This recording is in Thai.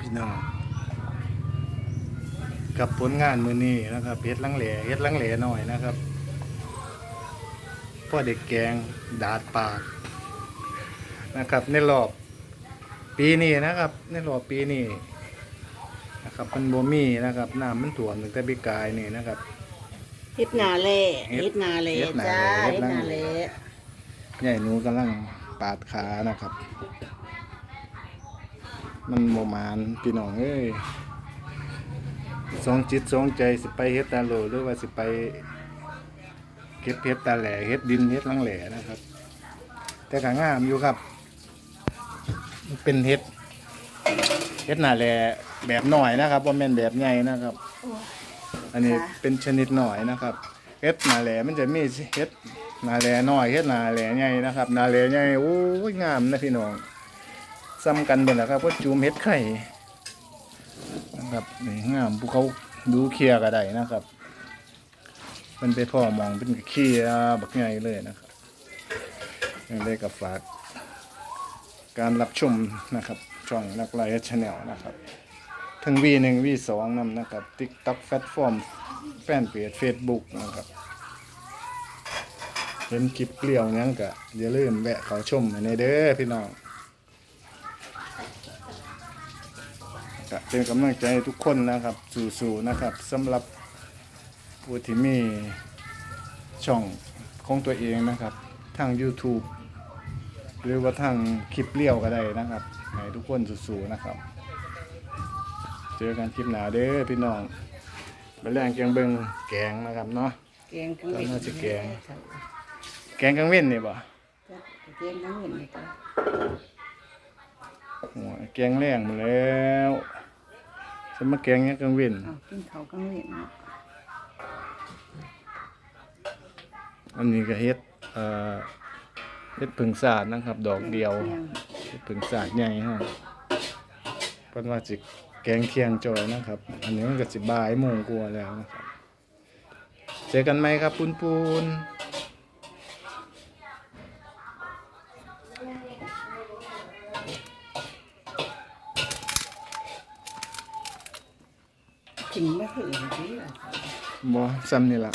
พี่น้องกับผลงานมือนี้นะครับเฮ็ดลังแหล่เฮ็ดลังแหล่หน่อยนะครับพ่อเด็กแกงดาดปากนะครับ ในรอบปีนี้นะครับ ในรอบปีนี้นะครับมันบ่มีนะครับน้ำมันท่วมตั้งแต่ปีกายนี่นะครับเฮ็ดนาเล่เฮ็ดเฮ็ดนาเล่เฮ็ดนาจ้าเล่เฮ็เฮ็ดดนานาเล่เล่ใหญ่หนูกำลังปาดขานะครับ มันโมมานพี่น้องเอ้ยสองจิตสองใจสิไปเฮ็ดตาโหลหรือว่าสิไปเก็บเฮ็ดตาแหล่เฮ็ดดินเฮ็ดลังแหล่นะครับ แต่ก็งามอยู่ครับ เป็นเฮ็ดเฮ็ดหน้าแหล่แบบหน่อยนะครับว่าแม่นแบบใหญ่นะครับ อันนี้เป็นชนิดหน่อยนะครับเฮ็ดหนาแหล่มันจะมีเฮ็ดหนาแหล่น้อยเฮ็ดหนาแหล่ใหญ่นะครับหนาแหล่ใหญ่โอ้ยงามนะพี่น้อง ซ้ำกันเบิ่นล่ะครับก็จูมเฮ็ดไข่นะครับนี่งามภูเขาดูเคลียก็ได้นะครับมันไปพ่อมองเป็นเคลียบักใหญ่เลยนะครับยังได้กับฝาก การรับชมนะครับ ช่องนักไลฟ์ชาแนลนะครับทั้ง V1 V2 นำนะครับ TikTok แพลตฟอร์มแฟนเพจ Facebook นะครับเห็นคลิปเกลียวหยังก็อย่าลืมแวะเขาชมในเด้อพี่น้อง ก็เป็นกำลังใจให้ทุกคนนะครับ สู่ๆนะครับสำหรับผู้ที่มีช่องของตัวเองนะครับ ทาง YouTube หรือว่าทางคลิปเลี้ยวก็ได้นะครับให้ทุกคนสู่ๆนะครับ เจอกันคลิปหนาเด้อพี่น้องไปแรงเกียงเบิงแกงนะครับเนาะ แกงกังเวตอนนนั้นสิแกง แกงกังเว้นนี่บ่แกงกังเวนนี่จ้ะหัวแกงแรงมาแล้ว จะมาแกงยังกังเว้นเอากินข้าวกังเวนเนาะอันนี้ก็เฮ็ดเอ่อเฮ็ดผึ่งสาดนะครับ ดอกเดียวที่งเฮ็ดผึ่งสาดใหญ่ฮะเพิ่นว่าสิแกงเที่ยงจอยนะครับ อันนี้มันก็สิบ่ายโมงกว่าแล้วนะครับ เจอกันไหมครับปุนปุน กินไม่ถึงที่บ่ซ้ำนี่ล่ะ